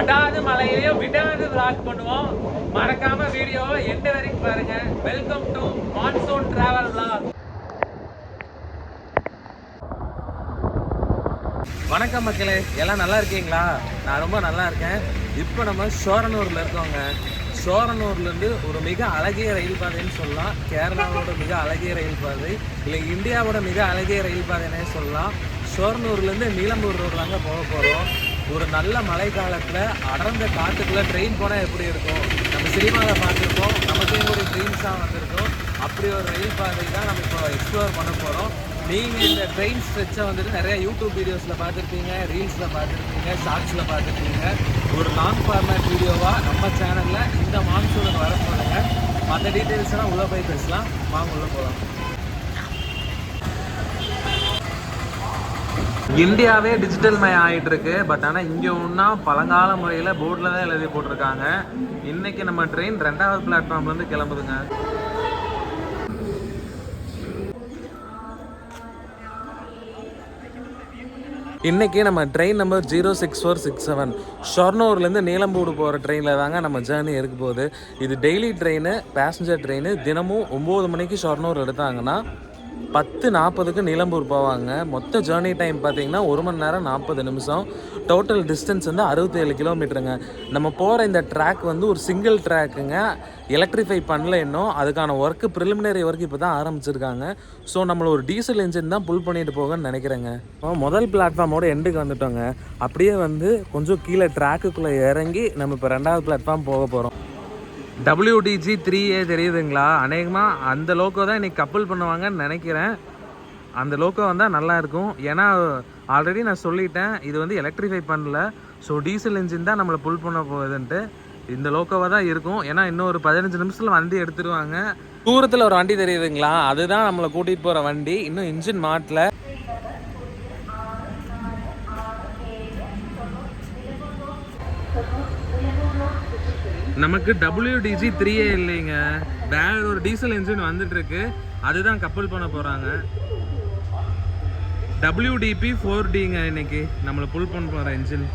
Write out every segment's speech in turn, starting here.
விடாத மலையிலையும் விடாது விளாக் பண்ணுவோம். மறக்காம வீடியோவை எந்த வரைக்கும் பாருங்க. Welcome to monsoon travel vlog வணக்கம் மக்களே எல்லாம் நல்லா இருக்கீங்களா? நான் ரொம்ப நல்லா இருக்கேன். இப்போ நம்ம சோரனூரில் இருக்கோங்க. சோரனூர்லேருந்து ஒரு மிக அழகிய ரயில் பாதைன்னு சொல்லலாம். கேரளாவோட மிக அழகிய ரயில் பாதை இல்லை இந்தியாவோட மிக அழகிய ரயில் பாதைனே சொல்லலாம். சோரனூர்லேருந்து நீலம்பூர் ரோடு தாங்க போக போகிறோம் ஒரு நல்ல மழை காலத்தில் அடர்ந்த காட்டுக்குள்ளே ட்ரெயின் போனால் எப்படி இருக்கும்? நம்ம சினிமாவில் பார்த்துருக்கோம் நமக்கே ஒரு ட்ரீம்ஸாக வந்திருக்கோம். அப்படி ஒரு ரயில் பாதை தான் நம்ம இப்போ எக்ஸ்ப்ளோர் பண்ண போகிறோம் நீங்கள் இந்த ட்ரெயின் ஸ்ட்ரெச்சை வந்துட்டு நிறைய யூடியூப் வீடியோஸில் பார்த்துருப்பீங்க ரீல்ஸில் பார்த்துருப்பீங்க ஷார்ட்ஸில் பார்த்துருப்பீங்க. ஒரு லாங் ஃபார்மேட் வீடியோவாக நம்ம சேனலில் இந்த மான்சூனுக்கு வர போகிறாங்க மற்ற டீட்டெயில்ஸ்லாம் உள்ளே போய் பேசலாம். வாங்க உள்ளே போகலாம் இந்தியாவே டிஜிட்டல் மயம் ஆகிட்டு இருக்கு பட் ஆனால் இங்கே ஒன்றா பழங்கால முறையில் போர்டில் தான் எழுதி போட்டிருக்காங்க. இன்னைக்கு நம்ம ட்ரெயின் ரெண்டாவது பிளாட்ஃபார்ம்லேருந்து கிளம்புதுங்க. இன்றைக்கி நம்ம train number zero six four six seven ஷொர்னூர்லேருந்து நீலம்பூடு போகிற ட்ரெயினில் தாங்க நம்ம ஜேர்னி இருக்க போகுது. இது டெய்லி ட்ரெயின் பேசஞ்சர் ட்ரெயின் தினமும் ஒம்பது மணிக்கு ஷொர்னூர் எடுத்தாங்கன்னா பத்து நாற்பதுக்கு நிலம்பூர் போவாங்க. மொத்த ஜேர்னி டைம் பார்த்தீங்கன்னா ஒரு மணி நேரம் நாற்பது நிமிஷம். டோட்டல் டிஸ்டன்ஸ் வந்து அறுபத்தேழு கிலோமீட்டருங்க நம்ம போகிற இந்த ட்ராக் வந்து ஒரு சிங்கிள் ட்ராக்குங்க எலக்ட்ரிஃபை பண்ணல இன்னும். அதுக்கான ஒர்க்கு ப்ரிலிமினரி ஒர்க் இப்போ தான் ஆரம்பிச்சிருக்காங்க. ஸோ நம்மளை ஒரு டீசல் இன்ஜின் தான் புல் பண்ணிட்டு போகன்னு நினைக்கிறேங்க. முதல் பிளாட்ஃபார்மோட எண்டுக்கு வந்துட்டோங்க. அப்படியே வந்து கொஞ்சம் கீழே ட்ராக்குக்குள்ளே இறங்கி நம்ம இப்போ ரெண்டாவது பிளாட்ஃபார்ம் போக போகிறோம் டபிள்யூடிஜி த்ரீ ஏ தெரியுதுங்களா? அநேகமாக அந்த லோக்கோ தான் இன்றைக்கி கப்பல் பண்ணுவாங்கன்னு நினைக்கிறேன். அந்த லோக்கோ வந்தால் நல்லா இருக்கும். ஏன்னா ஆல்ரெடி நான் சொல்லிட்டேன் இது வந்து எலக்ட்ரிஃபை பண்ணல. ஸோ டீசல் இன்ஜின் தான் நம்மளை புல் பண்ண போகுதுன்ட்டு. இந்த லோக்கோவாக தான் இருக்கும். ஏன்னா இன்னும் ஒரு பதினஞ்சு நிமிஷத்தில் வண்டி எடுத்துருவாங்க. தூரத்தில் ஒரு வண்டி தெரியுதுங்களா? அதுதான் நம்மளை கூட்டிகிட்டு போகிற வண்டி. இன்னும் இன்ஜின் மாட்டல நமக்கு டபிள்யூடிஜி த்ரீ ஏ இல்லைங்க. வேற ஒரு டீசல் இன்ஜின் வந்துட்டு இருக்கு அதுதான் கப்பல் பண்ண போறாங்க. டபிள்யூடிபி ஃபோர் டிங்க இன்னைக்கு. நம்மளை புல் பண்ண போற இன்ஜின்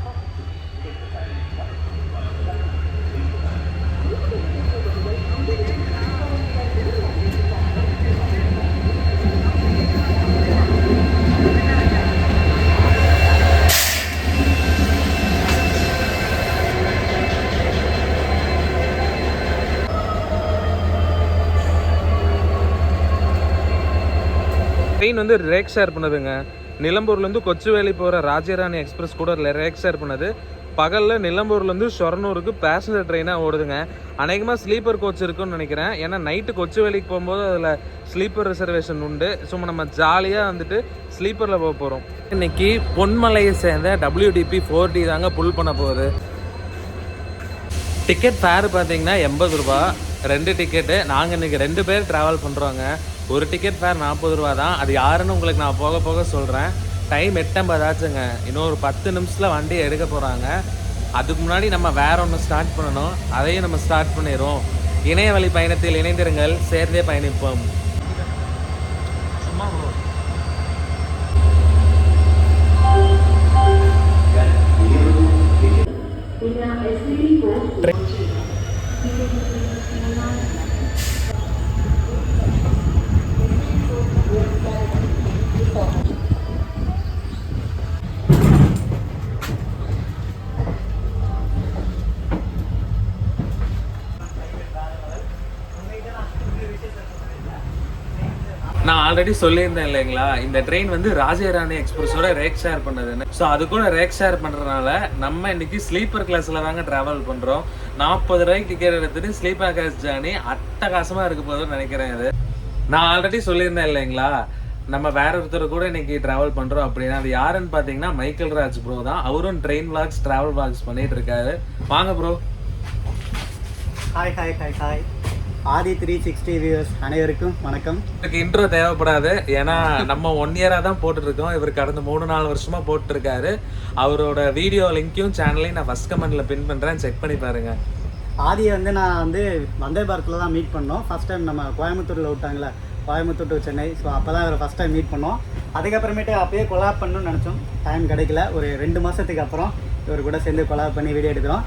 ட்ரெயின் வந்து ரேக் ஷேர் பண்ணுதுங்க. நிலம்பூர்லேருந்து கொச்சுவேலி போகிற ராஜராணி எக்ஸ்பிரஸ் கூட ரேக் ஷேர் பண்ணுது. பகலில் நிலம்பூர்லேருந்து ஷொரனூருக்கு பேசஞ்சர் ட்ரெயினாக ஓடுதுங்க. அநேகமாக ஸ்லீப்பர் கோச் இருக்குன்னு நினைக்கிறேன். ஏன்னா நைட்டு கொச்சுவேலிக்கு போகும்போது அதில் ஸ்லீப்பர் ரிசர்வேஷன் உண்டு. சும்மா நம்ம ஜாலியாக வந்துட்டு ஸ்லீப்பரில் போக போகிறோம் இன்னைக்கு பொன்மலையை சேர்ந்த டபிள்யூடிபி ஃபோர் டி தாங்க புல் பண்ண போகுது. டிக்கெட் ஃபேர் பார்த்தீங்கன்னா எண்பது ரூபா. ரெண்டு டிக்கெட்டு நாங்கள் இன்றைக்கி ரெண்டு பேர் ட்ராவல் பண்ணுறோங்க ஒரு டிக்கெட் ஃபேர் நாற்பது ரூபா தான் அது யாருன்னு உங்களுக்கு நான் போக போக சொல்கிறேன் டைம் எட்டம்பதாச்சுங்க இன்னும் ஒரு பத்து நிமிஷத்தில் வண்டி எடுக்க போகிறாங்க அதுக்கு முன்னாடி நம்ம வேற ஒன்று ஸ்டார்ட் பண்ணணும். அதையும் நம்ம ஸ்டார்ட் பண்ணிடுவோம் இணையவழி பயணத்தில் இணைந்திருங்கள். சேர்ந்தே பயணிப்போம். சும்மா. நான் ஆல்ரெடி சொல்லியிருந்தேன் இல்லைங்களா? இந்த ட்ரெயின் வந்து ராஜராணி எக்ஸ்பிரஸோட ரேக் ஷேர் பண்ணதுன்னு ஸோ அது கூட ரேக் ஷேர் பண்ணுறதுனால நம்ம இன்னைக்கு ஸ்லீப்பர் கிளாஸில் தாங்க ட்ராவல் பண்ணுறோம் நாற்பது ரூபாய்க்கு டிக்கெட் எடுத்துட்டு ஸ்லீப்பர் கிளாஸ் ஜேர்னி அட்டகாசமாக இருக்க போதுன்னு நினைக்கிறேன் இது. நான் ஆல்ரெடி சொல்லியிருந்தேன் இல்லைங்களா? நம்ம வேற ஒருத்தர் கூட இன்னைக்கு ட்ராவல் பண்ணுறோம் அப்படின்னா அது யாருன்னு பார்த்தீங்கன்னா மைக்கேல் ராஜ் ப்ரோ தான். அவரும் ட்ரெயின் vlogs ட்ராவல் vlogs பண்ணிட்டு இருக்காரு. வாங்க bro hi hi hi hi Aadhi three sixty viewers அனைவருக்கும் வணக்கம். எனக்கு இன்ட்ரோ தேவைப்படாது. ஏன்னா நம்ம ஒன் இயரா தான் போட்டுட்டு இருக்கோம் இவர் கடந்த மூணு நாலு வருஷமா போட்டு இருக்காரு அவரோட வீடியோ லிங்க்கையும் சேனலையும் நான் ஃபர்ஸ்ட் கமெண்ட்ல பின் பண்றேன். செக் பண்ணி பாருங்க. ஆதியை வந்து நான் வந்து வந்தே பாரத்தில் தான் மீட் பண்ணோம். ஃபஸ்ட் டைம் நம்ம கோயம்புத்தூரில் விட்டாங்களே கோயம்புத்தூர் டு சென்னை. ஸோ அப்போ தான் இவரை ஃபஸ்ட் டைம் மீட் பண்ணோம். அதுக்கப்புறமேட்டு அப்பயே கொலாப் பண்ணணும்னு நினச்சோம். டைம் கிடைக்கல. ஒரு ரெண்டு மாதத்துக்கு அப்புறம் இவர் கூட சேர்ந்து கொலாப் பண்ணி வீடியோ எடுக்கிறோம்.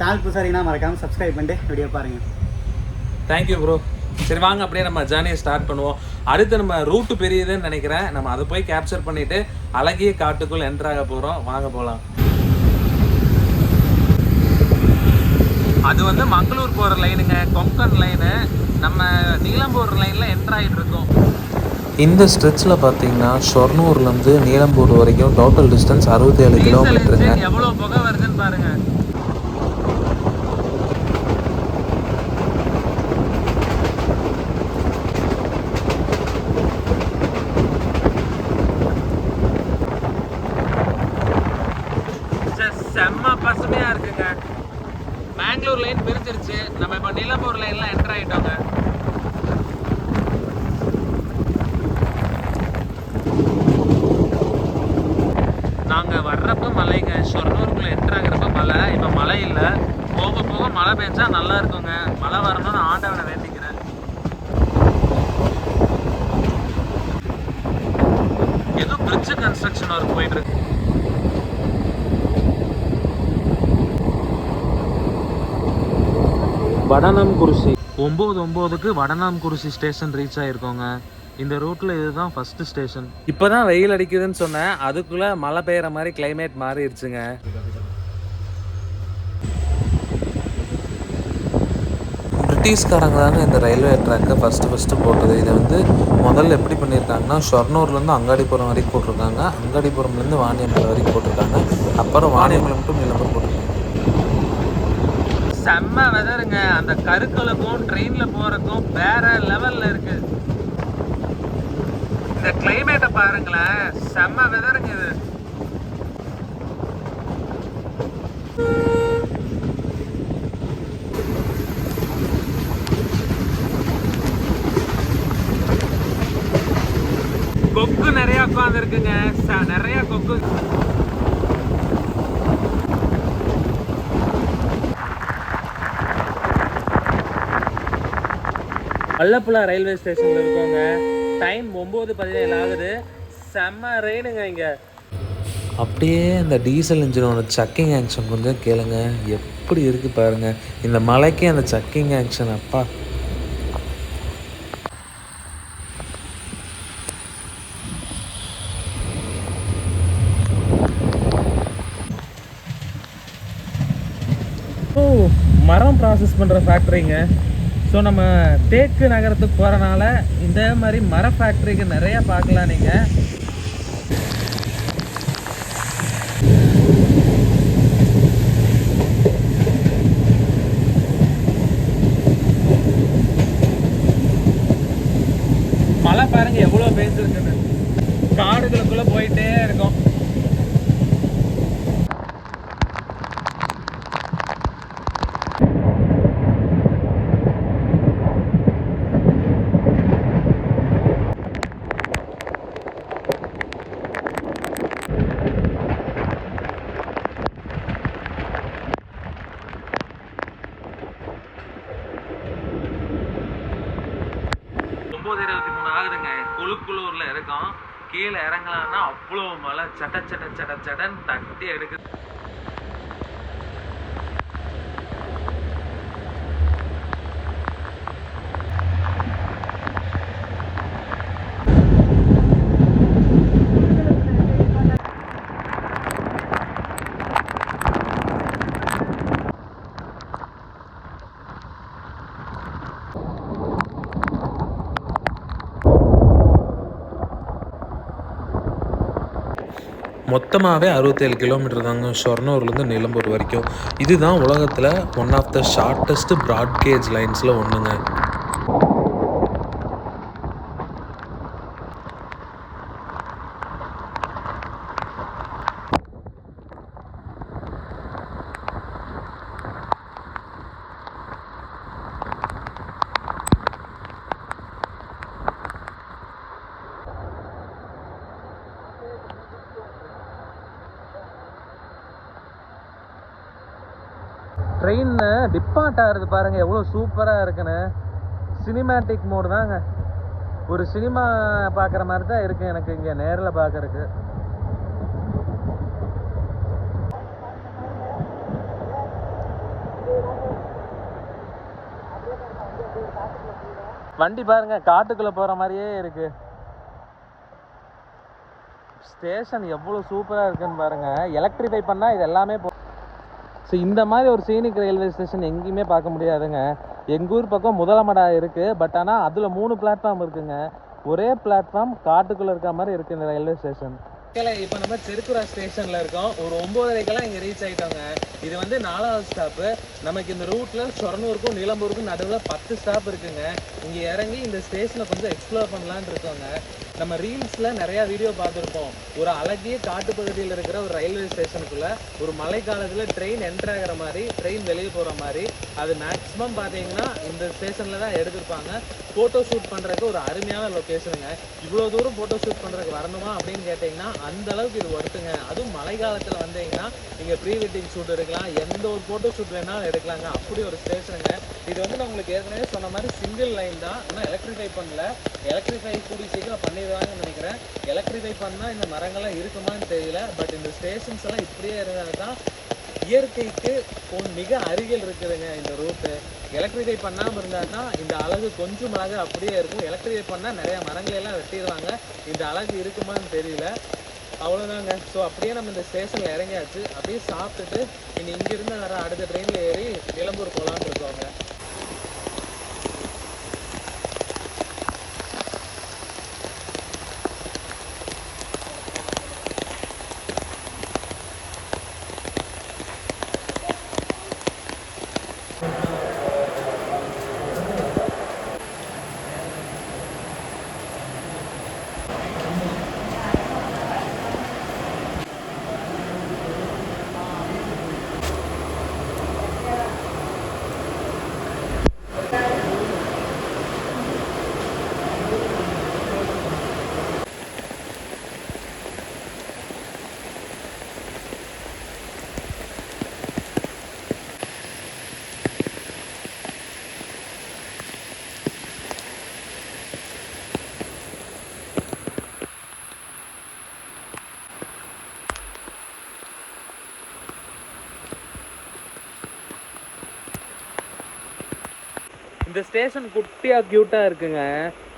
சேனல் புதுசாக மறக்காமல் சப்ஸ்கிரைப் பண்ணிட்டு வீடியோ பாருங்கள் தேங்க்யூ ப்ரோ சரி வாங்க அப்படியே நம்ம ஜேர்னியை ஸ்டார்ட் பண்ணுவோம். அடுத்து நம்ம ரூட்டு பெரியதுன்னு நினைக்கிறேன். நம்ம அதை போய் கேப்சர் பண்ணிட்டு அழகிய காட்டுக்குள் என்ட்ராக போகிறோம் வாங்க போகலாம் அது வந்து மங்களூர் போகிற லைனுங்க கொங்கன் லைனு நம்ம நீலம்பூர் லைனில் என்ட்ரு ஆகிட்டு இருக்கோம். இந்த ஸ்ட்ரெச்சில் பார்த்தீங்கன்னா ஷொர்ணூர்லேருந்து நீலம்பூர் வரைக்கும் டோட்டல் டிஸ்டன்ஸ் அறுபத்தேழு கிலோமீட்டருங்க எவ்வளோ புகை வருதுன்னு பாருங்க செம்ம பசுமையா இருக்குங்க மேங்களூர் லைன் பிரிச்சிருச்சு நம்ம இப்போ நீலம்பூர் லைன்ல என்டர் ஆயிட்டோங்க நாங்க வர்றப்ப மலைங்க ஷொர்ணூருக்குள்ள என்டர் ஆகுறப்ப மலை இப்ப மழை இல்ல போக போக மழை பெஞ்சா நல்லா இருக்குங்க மழை வரணும்னு ஆண்டவனை வேண்டிக்கிறேன் ஏதோ பிரிட்ஜ் கன்ஸ்ட்ரக்ஷன் ஒர்க் போயிட்டு இருக்கு வடனம் குருசி ஒம்பது ஒம்போதுக்கு வடனம் குருசி ஸ்டேஷன் ரீச் ஆயிருக்கோங்க. இந்த ரூட்ல இதுதான் ஃபர்ஸ்ட் ஸ்டேஷன் இப்போதான் வெயில் அடிக்குதுன்னு சொன்னேன். அதுக்குள்ள மழை பெய்யற மாதிரி கிளைமேட் மாறிடுச்சுங்க. பிரிட்டிஷ்காரங்க தாங்க இந்த ரயில்வே ட்ராக்கை ஃபஸ்ட்டு ஃபஸ்ட்டு போட்டது. இதை வந்து முதல்ல எப்படி பண்ணியிருக்காங்கன்னா ஷொர்ணூர்லேருந்து அங்காடிபுரம் வரைக்கும் போட்டிருக்காங்க. அங்காடிபுரம்லேருந்து வாணியமலை வரைக்கும் போட்டிருக்காங்க. அப்புறம் வாணியமலம் டு நீலம்பூர் போட்டிருக்காங்க. செம்ம வெதருங்க அந்த கருக்களுக்கும் ட்ரெயினில் போகிறதுக்கும் வேற லெவலில் இருக்கு. இந்த கிளைமேட்டை பாருங்களேன். செம்ம வெதருங்க இது. கொக்கு நிறையா உட்காந்துருக்குங்க நிறையா கொக்கு. அல்லப்புழா ரயில்வே ஸ்டேஷன்ல இருக்கோங்க டைம் ஒம்பது பதினேழு ஆகுது. செம்ம ரெயினுங்க இங்க. அப்படியே இந்த டீசல் இன்ஜினோட சக்கிங் ஆக்ஷன் கொஞ்சம் கேளுங்க. எப்படி இருக்குது பாருங்க. இந்த மலைக்கு அந்த சக்கிங் ஆக்ஷன் அப்பா. ஓ மரம் ப்ராசஸ் பண்ணுற ஃபேக்ட்ரிங்க ஸோ நம்ம தேக்கு நகரத்துக்கு போகிறனால இந்த மாதிரி மர ஃபேக்ட்ரிக்கு நிறைய பார்க்கலாம் நீங்கள் மழை பாருங்க எவ்வளோ பெய்ஞ்சிருக்குன்னு. காடுகளுக்குள்ள போயிட்டே இருக்கும் ஒம்பது இருபத்தி மூணு ஆகுதுங்க குழுக்குளூர்ல இருக்கோம் கீழே இறங்கலாம்னா அவ்வளோ மழை சட சட சட சடன்னு தட்டி எடுக்குது மொத்தமாகவே அறுபத்தேழு கிலோமீட்டர் தாங்க ஷொர்ணூர்லேருந்து நிலம்பூர் வரைக்கும். இதுதான் உலகத்தில் one of the shortest broad gauge லைன்ஸில் ஒன்றுங்க கட் ஆகுறது பாருங்கள் எவ்வளோ சூப்பராக இருக்குன்னு. சினிமேட்டிக் மோடு தாங்க. ஒரு சினிமா பார்க்குற மாதிரி தான் இருக்கு எனக்கு இங்கே நேரில் பார்க்குறக்கு வண்டி பாருங்க. காட்டுக்குள்ள போற மாதிரியே இருக்கு. ஸ்டேஷன் எவ்வளவு சூப்பரா இருக்குன்னு பாருங்க. எலக்ட்ரிஃபை பண்ணால் இது எல்லாமே ஸோ இந்த மாதிரி ஒரு சீனிக் ரயில்வே ஸ்டேஷன் எங்கேயுமே பார்க்க முடியாதுங்க. எங்கள் ஊர் பக்கம் முதலமடா இருக்குது பட் ஆனால் அதில் மூணு பிளாட்ஃபார்ம் இருக்குதுங்க ஒரே பிளாட்ஃபார்ம் காட்டுக்குள்ளே இருக்க மாதிரி இருக்குது இந்த ரயில்வே ஸ்டேஷன் இப்போ நம்ம செருக்குரா ஸ்டேஷனில் இருக்கோம். ஒரு ஒம்போதரைக்கெல்லாம் இங்கே ரீச் ஆகிட்டோங்க இது வந்து நாலாவது ஸ்டாப்பு நமக்கு இந்த ரூட்டில் சொரனூருக்கும் நிலம்பூருக்கும் நடுவில் பத்து ஸ்டாப் இருக்குங்க. இங்கே இறங்கி இந்த ஸ்டேஷனை கொஞ்சம் எக்ஸ்ப்ளோர் பண்ணலான்னு இருக்கோங்க. நம்ம ரீல்ஸில் நிறையா வீடியோ பார்த்துருப்போம். ஒரு அழகிய காட்டுப்பகுதியில் இருக்கிற ஒரு ரயில்வே ஸ்டேஷனுக்குள்ளே ஒரு மழைக்காலத்தில் ட்ரெயின் என்டர் ஆகிற மாதிரி ட்ரெயின் வெளியே போகிற மாதிரி அது மேக்ஸிமம் பார்த்தீங்கன்னா இந்த ஸ்டேஷனில் தான் எடுத்திருப்பாங்க. ஃபோட்டோ ஷூட் பண்ணுறதுக்கு ஒரு அருமையான லொக்கேஷனுங்க இவ்வளோ தூரம் ஃபோட்டோ ஷூட் பண்ணுறதுக்கு வரணுமா அப்படின்னு கேட்டிங்கன்னா அந்த அளவுக்கு இது ஒர்த்துங்க அதுவும் மழை காலத்தில் வந்தீங்கன்னா நீங்கள் ப்ரீ வெட்டிங் ஷூட் எடுக்கலாம் எந்த ஒரு ஃபோட்டோ ஷூட் வேணாலும் எடுக்கலாங்க. அப்படி ஒரு ஸ்டேஷனுங்க இது வந்து நான் உங்களுக்கு ஏற்கனவே சொன்ன மாதிரி சிங்கிள் லைன் தான். ஆனால் எலக்ட்ரிஃபை பண்ணல. எலக்ட்ரிஃபை கூடி சீக்கிரம் பண்ணிடுவாங்கன்னு நினைக்கிறேன். எலக்ட்ரிஃபை பண்ணால் இந்த மரங்கள்லாம் இருக்குமான்னு தெரியல. பட் இந்த ஸ்டேஷன்ஸ் எல்லாம் இப்படியே இருந்தால் தான் இயற்கைக்கு மிக அருகில் இருக்குதுங்க இந்த ரூட்டு எலக்ட்ரிஃபை பண்ணாமல் இருந்தால் தான் இந்த அழகு கொஞ்சம் அழகு அப்படியே இருக்கும். எலக்ட்ரிஃபை பண்ணால் நிறையா மரங்களை எல்லாம் வெட்டிடுவாங்க. இந்த அழகு இருக்குமான்னு தெரியல. அவ்வளோதாங்க ஸோ அப்படியே நம்ம இந்த ஸ்டேஷனில் இறங்கியாச்சு. அப்படியே சாப்பிட்டுட்டு இனி இங்கிருந்து வர அடுத்த ட்ரெயினில் ஏறி நிலம்பூர் போகலான்னு இருக்கோங்க. இந்த ஸ்டேஷன் குட்டியாக க்யூட்டாக இருக்குங்க.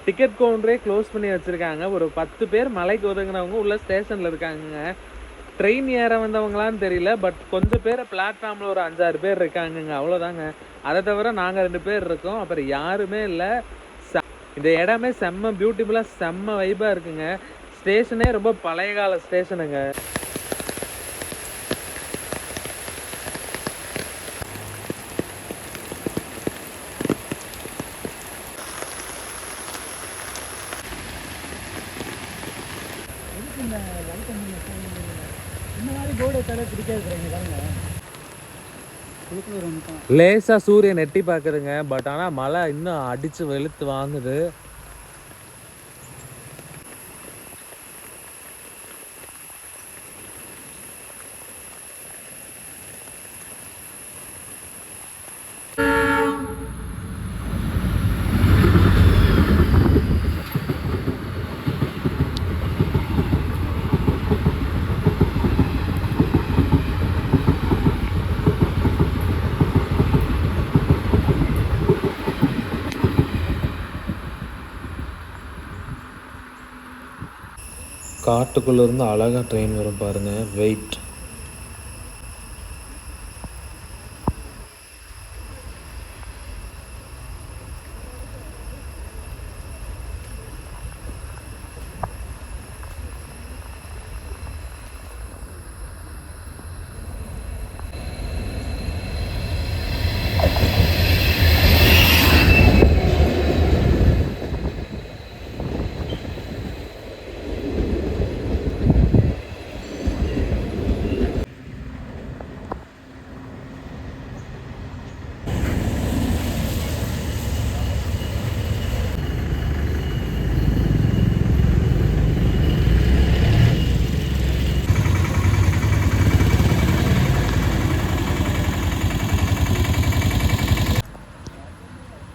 டிக்கெட் கவுண்டரே க்ளோஸ் பண்ணி வச்சுருக்காங்க. ஒரு பத்து பேர் மலைக்கு ஒதுங்கினவங்க உள்ள ஸ்டேஷனில் இருக்காங்க ட்ரெயின் ஏற வந்தவங்களான்னு தெரியல பட் கொஞ்சம் பேர் பிளாட்ஃபார்மில் ஒரு அஞ்சாறு பேர் இருக்காங்கங்க. அவ்வளோதாங்க அதை தவிர நாங்கள் ரெண்டு பேர் இருக்கோம். அப்புறம் யாருமே இல்லை. இந்த இடமே செம்ம பியூட்டிஃபுல்லாக செம்ம வைப்பாக இருக்குங்க. ஸ்டேஷனே ரொம்ப பழைய கால ஸ்டேஷனுங்க இந்த வழக்கம் இந்த மாதிரி போர்டு தடவை பிடிக்காது சார் இங்கே தாங்க லேசாக லேசா சூரியன் எட்டி பார்க்குதுங்க. பட் ஆனால் மழை இன்னும் அடிச்சு வெளுத்து வாங்குது. காட்டுக்குள்ளே இருந்து அழகாக ட்ரெயின் வரும் பாருங்கள் வெயிட்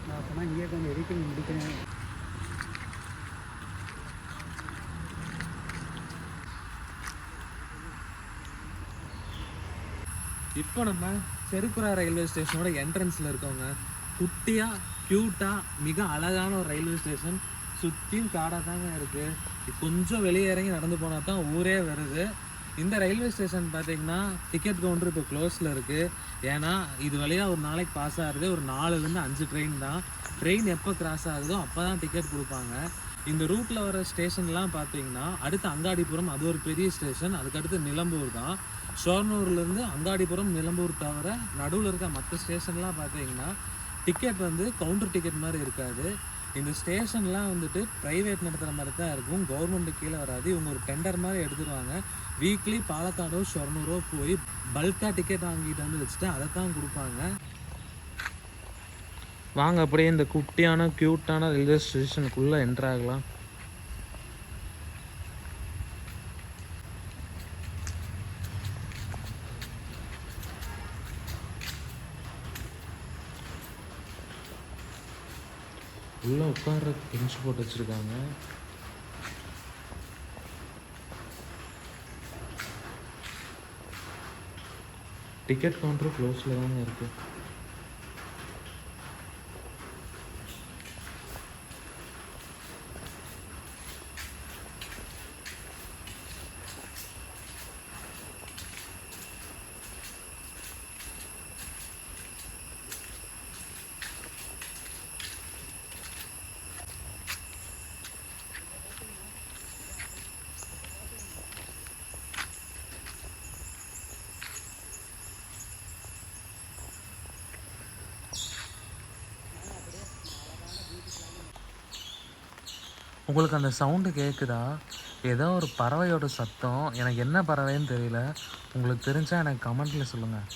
நான் சொன்னால் இங்கே கொஞ்சம் எடிட்டிங் முடிக்கிறேன் இப்போ நம்ம செருக்குரா ரயில்வே ஸ்டேஷனோட என்ட்ரன்ஸில் இருக்கோங்க குட்டியாக க்யூட்டாக மிக அழகான ஒரு ரயில்வே ஸ்டேஷன் சுற்றியும் காடாக தாங்க இருக்குது கொஞ்சம் வெளியே இறங்கி நடந்து போனால் தான் ஊரே வருது. இந்த ரயில்வே ஸ்டேஷன் பார்த்தீங்கன்னா டிக்கெட் கவுண்டர் இப்போ க்ளோஸில் இருக்குது ஏன்னா இது வழியாக ஒரு நாளைக்கு பாஸ் ஆகுது ஒரு நாலுலேருந்து அஞ்சு ட்ரெயின் தான். ட்ரெயின் எப்போ கிராஸ் ஆகுதோ அப்போ தான் டிக்கெட் கொடுப்பாங்க. இந்த ரூட்டில் வர ஸ்டேஷன்லாம் பார்த்தீங்கன்னா அடுத்து அங்காடிபுரம் அது ஒரு பெரிய ஸ்டேஷன் அதுக்கடுத்து நிலம்பூர் தான். ஷோர்னூர்லேருந்து அங்காடிபுரம் நிலம்பூர் தவிர நடுவில் இருக்க மற்ற ஸ்டேஷன்லாம் பார்த்தீங்கன்னா டிக்கெட் வந்து கவுண்டர் டிக்கெட் மாதிரி இருக்காது. இந்த ஸ்டேஷன்லாம் வந்துட்டு ப்ரைவேட் நடத்துகிற மாதிரி தான் இருக்கும். கவர்மெண்ட்டு கீழே வராது. இவங்க ஒரு டெண்டர் மாதிரி எடுத்துருவாங்க. வீக்லி பாலக்காடோ ஷொர்னூரோ போய் பல்காக டிக்கெட் வாங்கிட்டு வந்து வச்சுட்டு அதை தான் கொடுப்பாங்க. வாங்க அப்படியே இந்த குட்டியான க்யூட்டான ரயில்வே ஸ்டேஷனுக்குள்ளே என்ட்ராகலாம் உள்ளே உட்கார பெஞ்ச் போட்டு வச்சுருக்காங்க. டிக்கெட் கவுண்டர் க்ளோஸில் தாங்க இருக்குது உங்களுக்கு அந்த சவுண்டு கேட்குதா ஏதோ ஒரு பறவையோட சத்தம். எனக்கு என்ன பறவைன்னு தெரியல. உங்களுக்கு தெரிஞ்சால் எனக்கு கமெண்ட்டில் சொல்லுங்கள்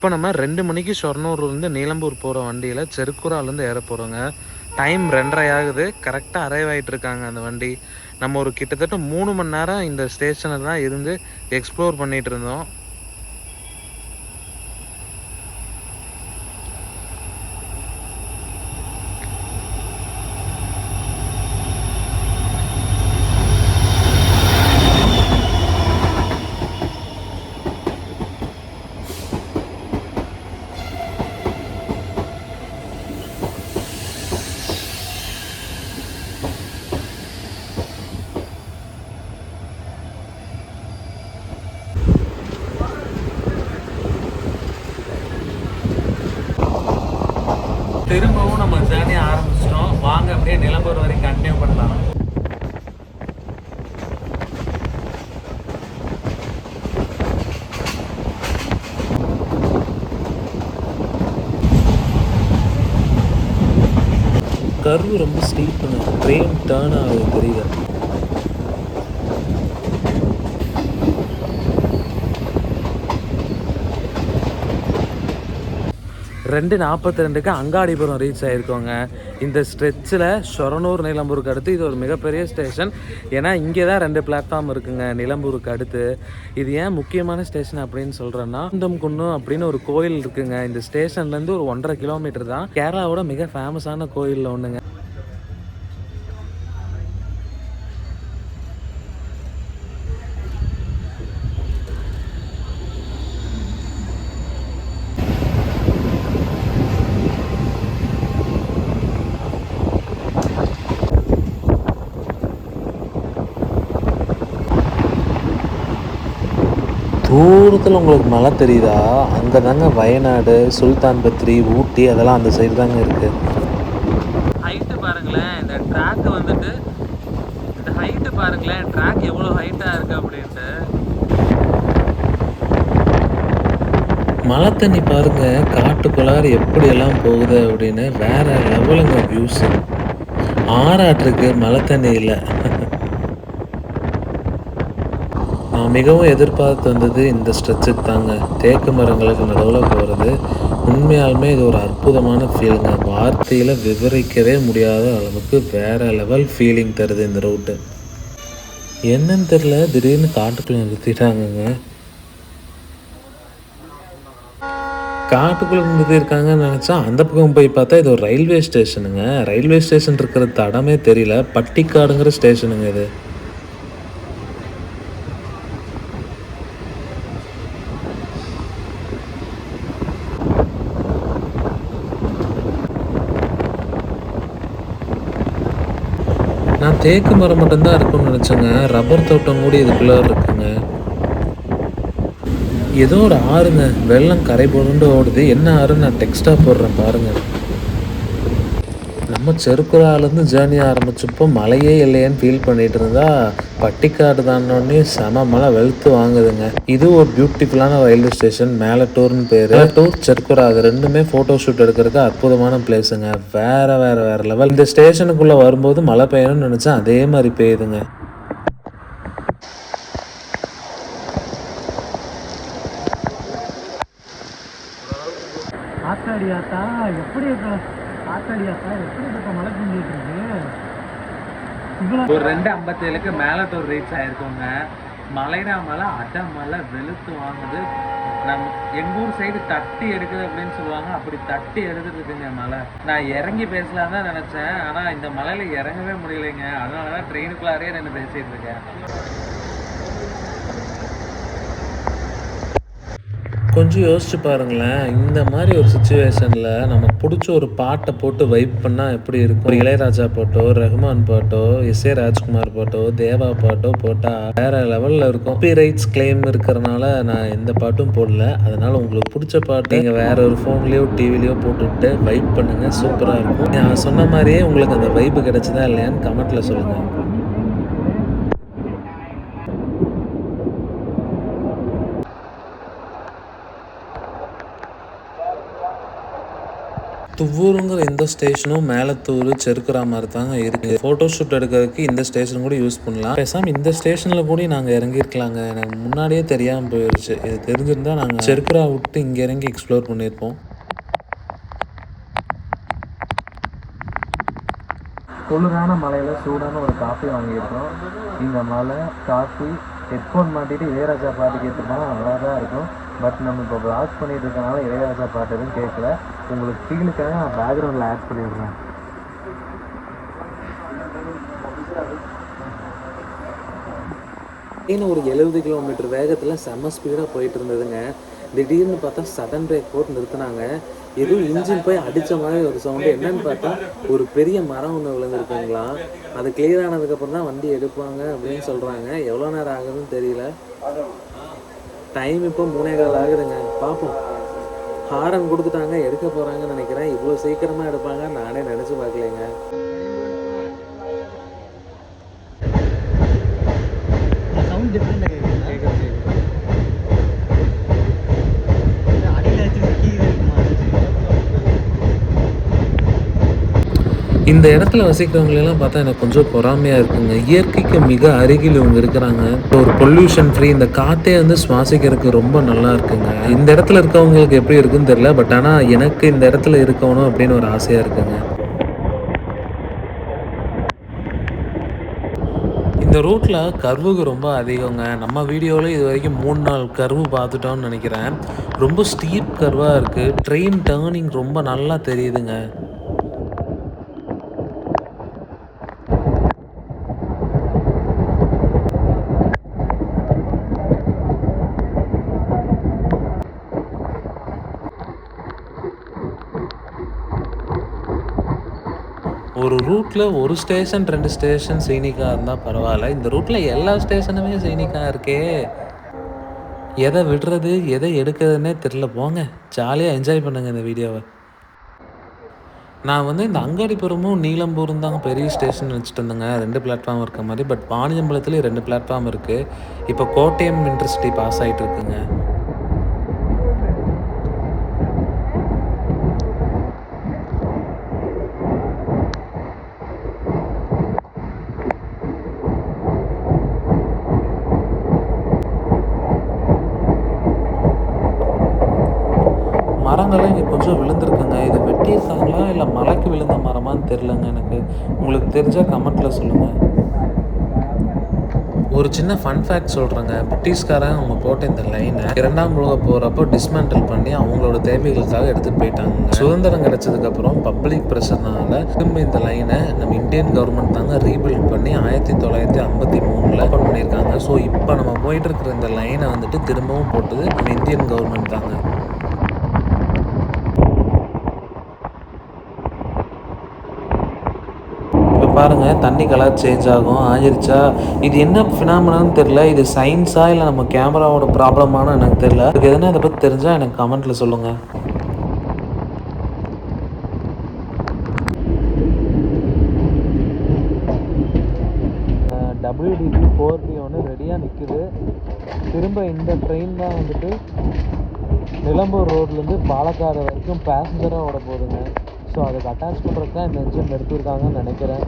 இப்போ நம்ம ரெண்டு மணிக்கு ஷொர்ணூர்லேருந்து நீலம்பூர் போகிற வண்டியில் செருக்குறாலேருந்து ஏற போகிறோங்க டைம் ரெண்டரை ஆகுது. கரெக்டாக அரைவ் ஆகிட்டு இருக்காங்க அந்த வண்டி. நம்ம ஒரு கிட்டத்தட்ட மூணு மணி நேரம் இந்த ஸ்டேஷனில் தான் இருந்து எக்ஸ்ப்ளோர் பண்ணிகிட்டு இருந்தோம். திரும்பவும் நம்ம ஜேர்னி ஆரம்பிச்சிட்டோம். வாங்க அப்படியே நிலம்பூர் வரைக்கும் கண்டினியூ பண்ணலாம். கர்வு ரொம்ப ஸ்டீப்புங்க ட்ரெயின் டேர்ன் ஆகுது தெரியல ரெண்டு நாற்பத்தி ரெண்டுக்கு அங்காடிபுரம் ரீச் ஆகிருக்கோங்க இந்த ஸ்ட்ரெச்சில் சொரனூர் நிலம்பூருக்கு அடுத்து இது ஒரு மிகப்பெரிய ஸ்டேஷன் ஏன்னா இங்கே தான் ரெண்டு பிளாட்ஃபார்ம் இருக்குங்க நிலம்பூருக்கு அடுத்து. இது ஏன் முக்கியமான ஸ்டேஷன் அப்படின்னு சொல்கிறேன்னா குந்தம் குன்னு அப்படின்னு ஒரு கோயில் இருக்குங்க. இந்த ஸ்டேஷன்லேருந்து ஒரு ஒன்றரை கிலோமீட்டர் தான். கேரளாவோட மிக ஃபேமஸான கோயிலில் ஒன்றுங்க தூரத்தில் உங்களுக்கு மலை தெரியுதா? அங்கே தாங்க வயநாடு சுல்தான் பத்ரி ஊட்டி அதெல்லாம் அந்த சைடு தாங்க இருக்குது ஹைட்டு பாருங்களேன் இந்த ட்ராக் வந்துட்டு இந்த ஹைட்டு பாருங்களேன் ட்ராக் எவ்வளோ ஹைட்டாக இருக்குது அப்படின்ட்டு. மழை தண்ணி பாருங்க காட்டுக்குள்ளார எப்படியெல்லாம் போகுது அப்படின்னு வேற லெவலுங்க வியூஸ் ஆறாட்டுருக்கு மழை தண்ணி இல்லை நான் மிகவும் எதிர்பார்த்து வந்தது இந்த ஸ்ட்ரெச்சுக்கு தாங்க. தேக்கு மரங்களுக்கு நடுவில் போகிறது உண்மையாலுமே இது ஒரு அற்புதமான ஃபீலுங்க வார்த்தையில் விவரிக்கவே முடியாத அளவுக்கு வேற லெவல் ஃபீலிங் தருது இந்த ரூட்டு என்னன்னு தெரில திடீர்னு காட்டுக்குள்ளே நிறுத்திட்டாங்கங்க. காட்டுக்குள்ளே நிறுத்தியிருக்காங்கன்னு நினச்சா அந்த பக்கம் போய் பார்த்தா இது ஒரு ரயில்வே ஸ்டேஷனுங்க ரயில்வே ஸ்டேஷன் இருக்கிற தடமே தெரியல. பட்டிக்காடுங்கிற ஸ்டேஷனுங்க இது. தேக்கு மரம் மட்டும்தான் இருக்கும்னு நினச்சேங்க. ரப்பர் தோட்டம் கூட இதுக்குள்ளே இருக்குங்க. ஏதோ ஒரு ஆறுங்க. வெள்ளம் கரை போடுன்னு ஓடுது. என்ன ஆறுன்னு நான் டெக்ஸ்டாக போடுறேன் பாருங்கள் நம்ம செருக்குறாலேருந்து ஜேர்னி ஆரம்பிச்சப்போ மழையே இல்லையேன்னு ஃபீல் பண்ணிட்டு இருந்தா பட்டிக்காடு தானோடனே செம மழை வெளுத்து வாங்குதுங்க. இது ஒரு பியூட்டிஃபுல்லான ரயில்வே ஸ்டேஷன் மேலே டூர்னு பேர். டூர் செருக்குறா அது ரெண்டுமே ஃபோட்டோ ஷூட் எடுக்கிறதுக்கு அற்புதமான பிளேஸுங்க வேற வேற வேற லெவல் இந்த ஸ்டேஷனுக்குள்ளே வரும்போது மழை பெய்யணும்னு நினச்சேன் அதே மாதிரி பெய்யுதுங்க. ஆத்தாடி ஆத்தா எப்படி இருக்க? ஒரு ரெண்டு ஐம்பத்தேழுக்கு மேலட்டூர் ரீச் ஆயிருக்கோங்க. மலைரா மலை அட மலை வெளுத்து வாங்குது. நம் எங்க ஊர் சைடு தட்டி எடுக்குது அப்படின்னு சொல்லுவாங்க. அப்படி தட்டி எடுத்துருக்குங்க மலை. நான் இறங்கி பேசலாம் தான் நினைச்சேன். ஆனா இந்த மலையில் இறங்கவே முடியலைங்க. அதனால தான் ட்ரெயினுக்குள்ளாரே நான் பேசிட்டு இருக்கேன். கொஞ்சம் யோசிச்சு பாருங்களேன். இந்த மாதிரி ஒரு சுச்சுவேஷனில் நம்ம பிடிச்ச ஒரு பாட்டை போட்டு வைப் பண்ணால் எப்படி இருக்கும்? ஒரு இளையராஜா பாட்டோ ரஹ்மான் பாட்டோ எஸ் ஏ ராஜ்குமார் பாட்டோ தேவா பாட்டோ போட்டால் வேற லெவலில் இருக்கும். காப்பி ரைட்ஸ் கிளைம் இருக்கிறனால நான் எந்த பாட்டும் போடல. அதனால உங்களுக்கு பிடிச்ச பாட்டு நீங்கள் வேற ஒரு ஃபோன்லேயோ டிவிலையோ போட்டுவிட்டு வைப் பண்ணுங்கள் சூப்பராக இருக்கும். நான் சொன்ன மாதிரியே உங்களுக்கு அந்த வைப்பு கிடைச்சதா இல்லையான்னு கமெண்ட்டில் சொல்லுங்கள் துவ்வூருங்கிற இந்த ஸ்டேஷனும் மேலத்தூர் செருக்குறா மாதிரி தாங்க இருக்குது ஃபோட்டோ ஷூட் எடுக்கிறதுக்கு இந்த ஸ்டேஷன் கூட யூஸ் பண்ணலாம். பேசாமல் இந்த ஸ்டேஷனில் கூட நாங்கள் இறங்கியிருக்கலாங்க எனக்கு முன்னாடியே தெரியாமல் போயிடுச்சு இது தெரிஞ்சிருந்தா நாங்கள் செருக்குறா விட்டு இங்கே இறங்கி எக்ஸ்ப்ளோர் பண்ணியிருப்போம் குளிரான மலையில் சூடான ஒரு காஃபி வாங்கியிருக்கோம் இந்த மலை காஃபி ஹெட்ஃபோன் மாட்டிட்டு ஏராஜா பாட்டு கேட்டுப்போனா நல்லா தான் இருக்கும். பட் நம்ம இப்போ வ்ளாக் பண்ணிட்டு இருக்கனால இளையராஜா பாட்டு எதுவும் கேட்கல உங்களுக்கு ஃபீலுக்காக நான் பேக்ரவுண்டில் ஆட் பண்ணிடுறேன். இன்னும் ஒரு எழுபது கிலோமீட்டர் வேகத்தில் செம்ம ஸ்பீடாக போயிட்டு இருந்ததுங்க. திடீர்னு பார்த்தா சடன் பிரேக் போட்டு நிறுத்தினாங்க. எதுவும் இன்ஜின் போய் அடித்த மாதிரி ஒரு சவுண்டு என்னன்னு பார்த்தா ஒரு பெரிய மரம் ஒன்று விழுந்திருக்குங்களா? அது கிளியர் ஆனதுக்கப்புறம் தான் வண்டி எடுப்பாங்க அப்படின்னு சொல்கிறாங்க எவ்வளோ நேரம் ஆகுதுன்னு தெரியல. டைம் இப்போ மூணே கால் ஆகுதுங்க. பார்ப்போம். ஹாரன் கொடுத்துட்டாங்க எடுக்க போகிறாங்கன்னு நினைக்கிறேன். இவ்வளோ சீக்கிரமாக எடுப்பாங்க நானே நினச்சி பார்க்கலைங்க. சவுண்ட் டிஃப்ரெண்ட் இந்த இடத்துல வசிக்கிறவங்களெல்லாம் பார்த்தா எனக்கு கொஞ்சம் பொறாமையாக இருக்குங்க. இயற்கைக்கு மிக அருகில் இவங்க இருக்கிறாங்க. ஒரு பொல்யூஷன் ஃப்ரீ இந்த காற்றே வந்து சுவாசிக்கிறதுக்கு ரொம்ப நல்லா இருக்குங்க. இந்த இடத்துல இருக்கவங்களுக்கு எப்படி இருக்குன்னு தெரியல பட் ஆனால் எனக்கு இந்த இடத்துல இருக்கணும் அப்படின்னு ஒரு ஆசையாக இருக்குங்க. இந்த ரூட்டில் கர்வுக்கு ரொம்ப அதிகங்க. நம்ம வீடியோவில் இது வரைக்கும் மூணு நாள் கர்வு பார்த்துட்டோம்னு நினைக்கிறேன். ரொம்ப ஸ்டீப் கர்வாக இருக்குது ட்ரெயின் டேர்னிங் ரொம்ப நல்லா தெரியுதுங்க. ஒரு ரூட்டில் ஒரு ஸ்டேஷன் ரெண்டு ஸ்டேஷன் சீனிக்காக இருந்தால் பரவாயில்ல. இந்த ரூட்டில் எல்லா ஸ்டேஷனுமே சீனிக்காக இருக்கே. எதை விடுறது எதை எடுக்கிறதுனே தெரில போங்க ஜாலியாக என்ஜாய் பண்ணுங்கள் இந்த வீடியோவை. நான் வந்து இந்த அங்காடிபுரமும் நீலம்பூரும் தாங்க பெரிய ஸ்டேஷன் வச்சுட்டு இருந்தேங்க. ரெண்டு பிளாட்ஃபார்ம் இருக்க மாதிரி. பட் வாணியம்பலத்துலேயும் ரெண்டு பிளாட்ஃபார்ம் இருக்குது இப்போ கோட்டயம் இன்டர்சிட்டி பாஸ் ஆகிட்டு இருக்குங்க மரங்கள்லாம் இங்கே கொஞ்சம் விழுந்திருக்குங்க இது வெட்டியிருக்காங்களா இல்லை மலைக்கு விழுந்த மரமான்னு தெரிலங்க எனக்கு உங்களுக்கு தெரிஞ்சால் கமெண்ட்டில் சொல்லுங்கள் ஒரு சின்ன ஃபன் ஃபேக்ட் சொல்கிறேங்க பிரிட்டிஷ்காரன் அவங்க போட்ட இந்த லைனை இரண்டாம் உலக போகிறப்போ டிஸ்மேண்டில் பண்ணி அவங்களோட தேவைகளுக்காக எடுத்துகிட்டு போயிட்டாங்க. சுதந்திரம் கிடைச்சதுக்கப்புறம் பப்ளிக் ப்ரெஷர்னால திரும்ப இந்த லைனை நம்ம இந்தியன் கவர்மெண்ட் தாங்க ரீபில்ட் பண்ணி ஆயிரத்தி தொள்ளாயிரத்தி ஐம்பத்தி மூணில் ஓப்பன் பண்ணியிருக்காங்க. ஸோ இப்போ நம்ம போயிட்டு இருக்கிற இந்த லைனை வந்துட்டு திரும்பவும் போட்டது நம்ம இந்தியன் கவர்மெண்ட் தாங்க இப்போ பாருங்கள் தண்ணி கலர் சேஞ்ச் ஆகும். ஆயிருச்சா? இது என்ன ஃபினாமினான்னு தெரில இது சயின்ஸா இல்லை நம்ம கேமராவோட ப்ராப்ளமானு எனக்கு தெரில அதுக்கு எதுனா இதை பற்றி தெரிஞ்சால் எனக்கு கமெண்ட்டில் சொல்லுங்கள் டபிள்யூடிபி ஃபோர் பி ஒன்று ரெடியாக நிற்குது திரும்ப இந்த ட்ரெயின் தான் வந்துட்டு நிலம்பூர் ரோட்லேருந்து பாலக்காடு வரைக்கும் பேசஞ்சராக ஓட போகுதுங்க. ஸோ அதுக்கு அட்டாச் பண்ணுறதுக்கு தான் இந்த இன்ஜின் எடுத்திருக்காங்கன்னு நினைக்கிறேன்.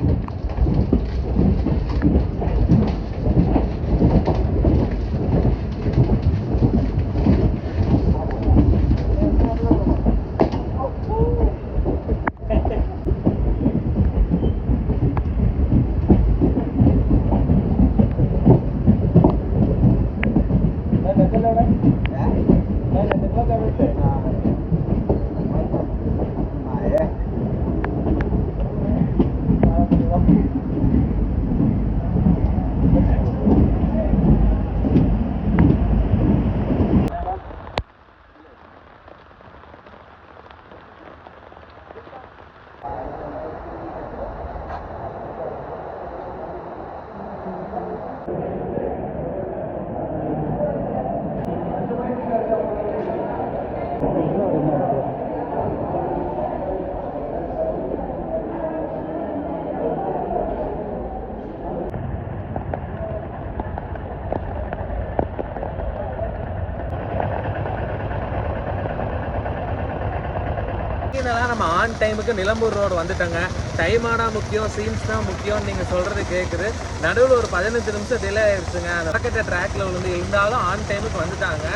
நம்ம ஆன் டைமுக்கு நிலம்பூர் ரோடு வந்துட்டோங்க. டைம் ஆனால் முக்கியம் சீன்ஸ் தான் முக்கியம்னு நீங்கள் சொல்கிறது கேட்குது நடுவில் ஒரு பதினஞ்சு நிமிஷம் டிலே ஆயிடுச்சுங்க அந்த பக்கத்து ட்ராக்ல வந்து இருந்தாலும் ஆன் டைமுக்கு வந்துட்டாங்க.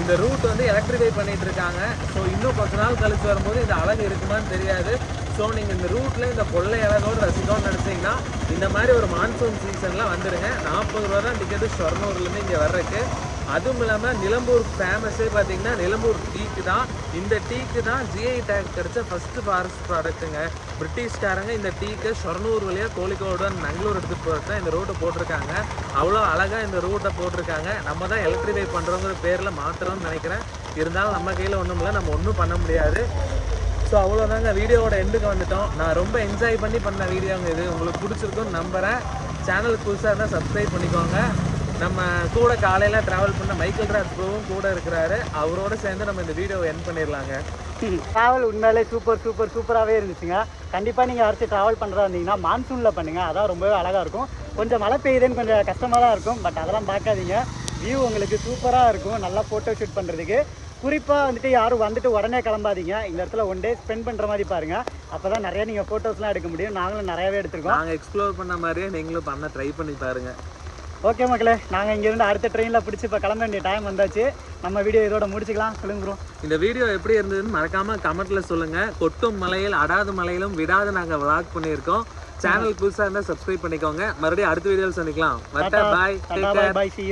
இந்த ரூட் வந்து எலக்ட்ரிஃபை பண்ணிட்டு இருக்காங்க. ஸோ இன்னும் கொஞ்ச நாள் கழிச்சு வரும்போது இந்த அழகு இருக்குமான்னு தெரியாது. ஸோ நீங்கள் இந்த ரூட்டில் இந்த கொள்ளை அழகோடு ரசிக்கணும்னு நினச்சிங்கன்னா இந்த மாதிரி ஒரு மான்சூன் சீசனில் வந்துடுங்க. நாற்பது ரூபா தான் டிக்கெட்டு ஷொர்ணூர்லேருந்து இங்கே வர்றதுக்கு. அதுவும் இல்லாமல் நிலம்பூர் ஃபேமஸே பார்த்தீங்கன்னா நிலம்பூர் டீக்கு தான். இந்த டீக்கு தான் ஜிஐ டேக் கிடைச்ச ஃபஸ்ட்டு ஃபாரஸ்ட் ப்ராடக்ட்டுங்க பிரிட்டிஷ்காரங்க இந்த டீக்கு ஷொர்ணூர் வழியாக கோழிக்கோடு மங்களூர் எடுத்துகிட்டு போகிறது தான் இந்த ரூட்டை போட்டிருக்காங்க. அவ்வளோ அழகாக இந்த ரூட்டை போட்டிருக்காங்க. நம்ம தான் எலக்ட்ரிஃபை பண்ணுறோங்கிற பேரில் மாத்திரம்னு நினைக்கிறேன். இருந்தாலும் நம்ம கையில் ஒன்றும் இல்லை நம்ம ஒன்றும் பண்ண முடியாது. ஸோ அவ்வளோதாங்க வீடியோவோட எண்டுக்கு வந்துட்டோம். நான் ரொம்ப என்ஜாய் பண்ணி பண்ண வீடியோங்க இது. உங்களுக்கு பிடிச்சிருக்கும்னு நம்புகிறேன் சேனலுக்கு புதுசாக இருந்தால் சப்ஸ்கிரைப் பண்ணிக்கோங்க. நம்ம கூட காலையில் ட்ராவல் பண்ண மைக்கேல் ராஜ் ப்ரோவும் கூட இருக்கிறாரு. அவரோட சேர்ந்து நம்ம இந்த வீடியோவை என் பண்ணிடலாங்க. ட்ராவல் உண்மையிலே சூப்பர் சூப்பர் சூப்பராகவே இருந்துச்சுங்க. கண்டிப்பாக நீங்கள் அடுத்து ட்ராவல் பண்ணுறதா இருந்தீங்கன்னா மான்சூனில் பண்ணுங்கள் அதான் ரொம்பவே அழகாக இருக்கும். கொஞ்சம் மழை பெய்யுதுன்னு கொஞ்சம் கஷ்டமாக தான் இருக்கும். பட் அதெல்லாம் பார்க்காதீங்க. வியூ உங்களுக்கு சூப்பராக இருக்கும். நல்லா ஃபோட்டோ ஷூட் பண்ணுறதுக்கு குறிப்பாக வந்துட்டு யாரும் வந்துட்டு உடனே கிளம்பாதீங்க. இந்த இடத்துல ஒன் டே ஸ்பெண்ட் பண்ணுற மாதிரி பாருங்கள் அப்போ தான் நிறைய நீங்கள் ஃபோட்டோஸ்லாம் எடுக்க முடியும். நாங்களும் நிறையவே எடுத்திருக்கோம். நாங்கள் எக்ஸ்ப்ளோர் பண்ண மாதிரியே நீங்களும் பண்ண ட்ரை பண்ணி பாருங்க. ஓகே மக்களே நாங்கள் இங்கேருந்து அடுத்த ட்ரெயினில் பிடிச்சி இப்போ கிளம்ப வேண்டிய டைம் வந்தாச்சு. நம்ம வீடியோ இதோட முடிச்சுக்கலாம். சொல்லுங்க இந்த வீடியோ எப்படி இருந்ததுன்னு மறக்காம கமெண்ட்ல சொல்லுங்க. கொட்டும் மலையில் அடாது மலையிலும் விடாது நாங்கள் vlog பண்ணியிருக்கோம். சேனல் புதுசாக இருந்தால் சப்ஸ்கிரைப் பண்ணிக்கோங்க. மறுபடியும் அடுத்த வீடியோவில் சந்திக்கலாம். பாய் பாய் சி